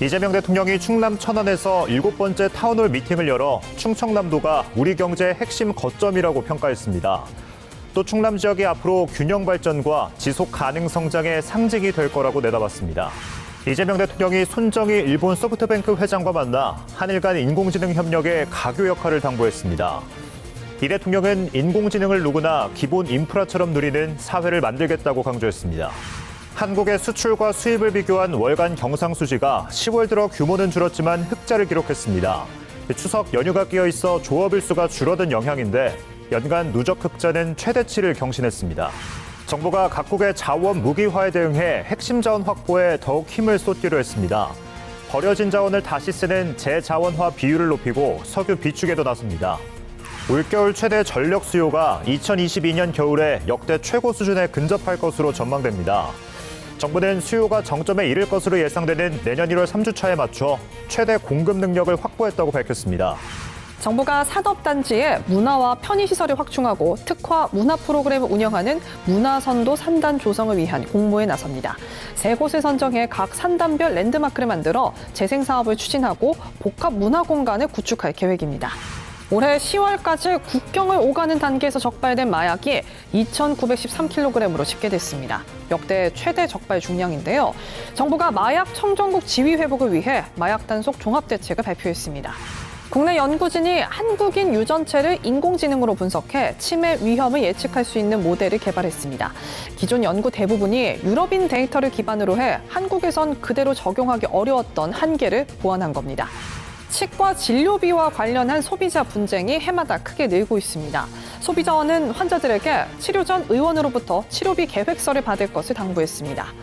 이재명 대통령이 충남 천안에서 일곱 번째 타운홀 미팅을 열어 충청남도가 우리 경제의 핵심 거점이라고 평가했습니다. 또 충남 지역이 앞으로 균형 발전과 지속 가능 성장의 상징이 될 거라고 내다봤습니다. 이재명 대통령이 손정희 일본 소프트뱅크 회장과 만나 한일 간 인공지능 협력의 가교 역할을 당부했습니다. 이 대통령은 인공지능을 누구나 기본 인프라처럼 누리는 사회를 만들겠다고 강조했습니다. 한국의 수출과 수입을 비교한 월간 경상수지가 10월 들어 규모는 줄었지만 흑자를 기록했습니다. 추석 연휴가 끼어 있어 조업일 수가 줄어든 영향인데 연간 누적 흑자는 최대치를 경신했습니다. 정부가 각국의 자원 무기화에 대응해 핵심 자원 확보에 더욱 힘을 쏟기로 했습니다. 버려진 자원을 다시 쓰는 재자원화 비율을 높이고 석유 비축에도 나섭니다. 올겨울 최대 전력 수요가 2022년 겨울에 역대 최고 수준에 근접할 것으로 전망됩니다. 정부는 수요가 정점에 이를 것으로 예상되는 내년 1월 3주차에 맞춰 최대 공급 능력을 확보했다고 밝혔습니다. 정부가 산업단지에 문화와 편의시설을 확충하고 특화 문화 프로그램을 운영하는 문화선도 산단 조성을 위한 공모에 나섭니다. 세 곳을 선정해 각 산단별 랜드마크를 만들어 재생사업을 추진하고 복합 문화 공간을 구축할 계획입니다. 올해 10월까지 국경을 오가는 단계에서 적발된 마약이 2,913kg으로 집계됐습니다. 역대 최대 적발 중량인데요. 정부가 마약 청정국 지위 회복을 위해 마약 단속 종합 대책을 발표했습니다. 국내 연구진이 한국인 유전체를 인공지능으로 분석해 치매 위험을 예측할 수 있는 모델을 개발했습니다. 기존 연구 대부분이 유럽인 데이터를 기반으로 해 한국에선 그대로 적용하기 어려웠던 한계를 보완한 겁니다. 치과 진료비와 관련한 소비자 분쟁이 해마다 크게 늘고 있습니다. 소비자원은 환자들에게 치료 전 의원으로부터 치료비 계획서를 받을 것을 당부했습니다.